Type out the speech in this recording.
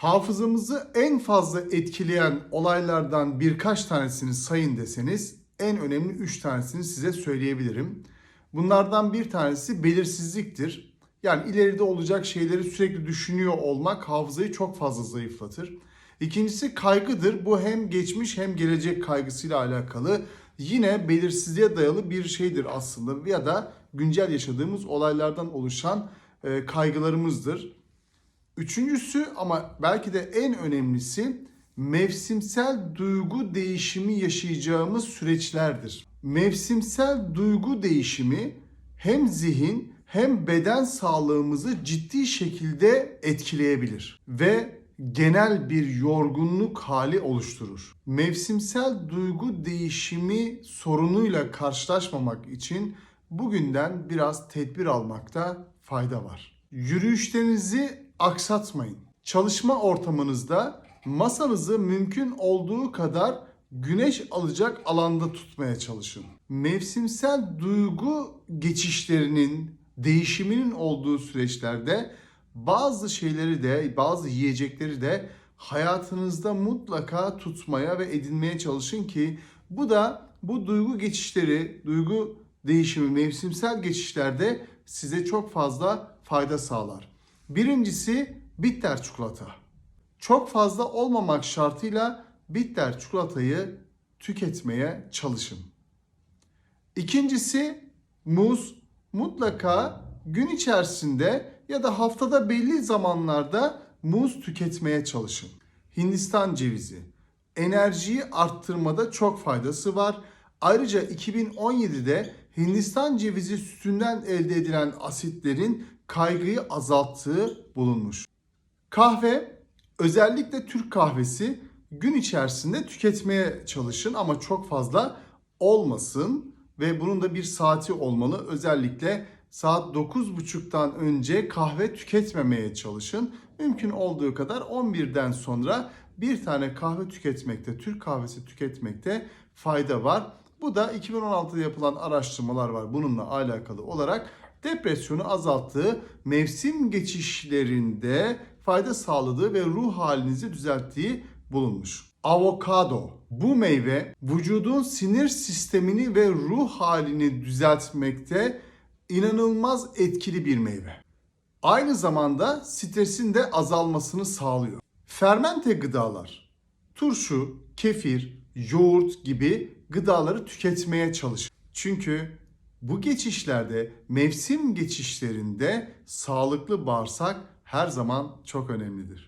Hafızamızı en fazla etkileyen olaylardan birkaç tanesini sayın deseniz en önemli 3 tanesini size söyleyebilirim. Bunlardan bir tanesi belirsizliktir. Yani ileride olacak şeyleri sürekli düşünüyor olmak hafızayı çok fazla zayıflatır. İkincisi kaygıdır. Bu hem geçmiş hem gelecek kaygısıyla alakalı. Yine belirsizliğe dayalı bir şeydir aslında ya da güncel yaşadığımız olaylardan oluşan e, kaygılarımızdır. Üçüncüsü ama belki de en önemlisi mevsimsel duygu değişimi yaşayacağımız süreçlerdir. Mevsimsel duygu değişimi hem zihin hem beden sağlığımızı ciddi şekilde etkileyebilir ve genel bir yorgunluk hali oluşturur. Mevsimsel duygu değişimi sorunuyla karşılaşmamak için bugünden biraz tedbir almakta fayda var. Yürüyüşlerinizi aksatmayın. Çalışma ortamınızda masanızı mümkün olduğu kadar güneş alacak alanda tutmaya çalışın. Mevsimsel duygu geçişlerinin, değişiminin olduğu süreçlerde bazı şeyleri de, bazı yiyecekleri de hayatınızda mutlaka tutmaya ve edinmeye çalışın ki bu da bu duygu geçişleri, duygu değişimi, mevsimsel geçişlerde size çok fazla fayda sağlar. Birincisi bitter çikolata. Çok fazla olmamak şartıyla bitter çikolatayı tüketmeye çalışın. İkincisi muz mutlaka gün içerisinde ya da haftada belli zamanlarda muz tüketmeye çalışın. Hindistan cevizi enerjiyi arttırmada çok faydası var. Ayrıca 2017'de Hindistan cevizi sütünden elde edilen asitlerin kaygıyı azalttığı bulunmuş. Kahve özellikle Türk kahvesi gün içerisinde tüketmeye çalışın ama çok fazla olmasın ve bunun da bir saati olmalı. Özellikle saat 9.30'dan önce kahve tüketmemeye çalışın. Mümkün olduğu kadar 11'den sonra bir tane kahve tüketmekte, Türk kahvesi tüketmekte fayda var. Bu da 2016'da yapılan araştırmalar var bununla alakalı olarak depresyonu azalttığı, mevsim geçişlerinde fayda sağladığı ve ruh halinizi düzelttiği bulunmuş. Avokado. Bu meyve vücudun sinir sistemini ve ruh halini düzeltmekte inanılmaz etkili bir meyve. Aynı zamanda stresin de azalmasını sağlıyor. Fermente gıdalar, turşu, kefir, yoğurt gibi gıdaları tüketmeye çalışın. Çünkü bu geçişlerde, mevsim geçişlerinde sağlıklı bağırsak her zaman çok önemlidir.